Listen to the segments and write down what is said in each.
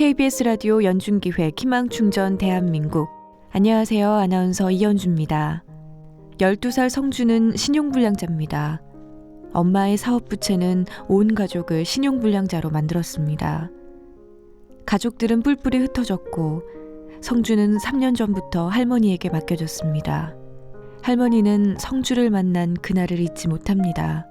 KBS 라디오 연중기획 희망충전 대한민국. 안녕하세요. 아나운서 이연주입니다. 12살 성주는 신용불량자입니다. 엄마의 사업 부채는 온 가족을 신용불량자로 만들었습니다. 가족들은 뿔뿔이 흩어졌고 성주는 3년 전부터 할머니에게 맡겨졌습니다. 할머니는 성주를 만난 그날을 잊지 못합니다.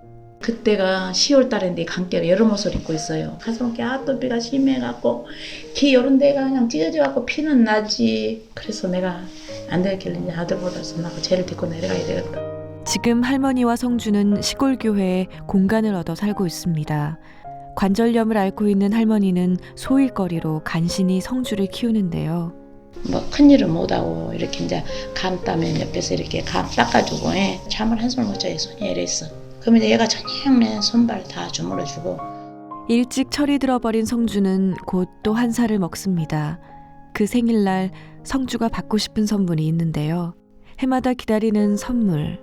그때가 10월 달인데 강깨가 여름 옷을 입고 있어요. 가슴 게 아토피가 심해갖고 기 요런 데가 그냥 찢어져갖고 피는 나지. 그래서 내가 안 되겠길래 이제 아들보다서 나고 쟤를 데리고 내려가야 되겠다. 지금 할머니와 성주는 시골 교회에 공간을 얻어 살고 있습니다. 관절염을 앓고 있는 할머니는 소일거리로 간신히 성주를 키우는데요. 뭐 큰일을 못하고 이렇게 이제 감 따면 옆에서 이렇게 감 닦아주고 예. 잠을 한숨 못 자요 손이 이랬어. 그러면 얘가 저녁에 손발 다 주물러주고 일찍 철이 들어버린 성주는 곧 또 한 살을 먹습니다. 그 생일날 성주가 받고 싶은 선물이 있는데요. 해마다 기다리는 선물.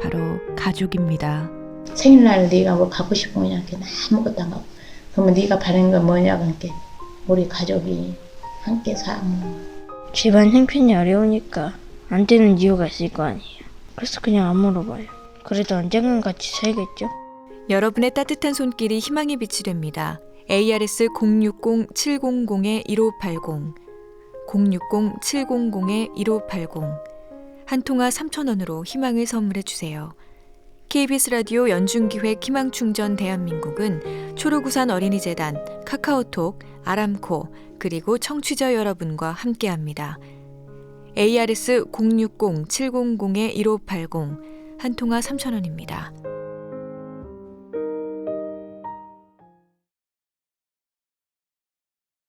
바로 가족입니다. 생일날 네가 뭐 갖고 싶으면 이렇게 아무것도 안 갖고 그러면 네가 바라는 건 뭐냐 그러니까 우리 가족이 함께 사는 집안 형편이 어려우니까 안 되는 이유가 있을 거 아니에요. 그래서 그냥 안 물어봐요. 그래도 언젠간 같이 살겠죠? 여러분의 따뜻한 손길이 희망의 빛이 됩니다. ARS 060-700-1580 060-700-1580 한 통화 3,000원으로 희망을 선물해 주세요. KBS 라디오 연중기획 희망충전 대한민국은 초록우산 어린이재단, 카카오톡, 아람코, 그리고 청취자 여러분과 함께합니다. ARS 060-700-1580 한 통화 3,000원입니다.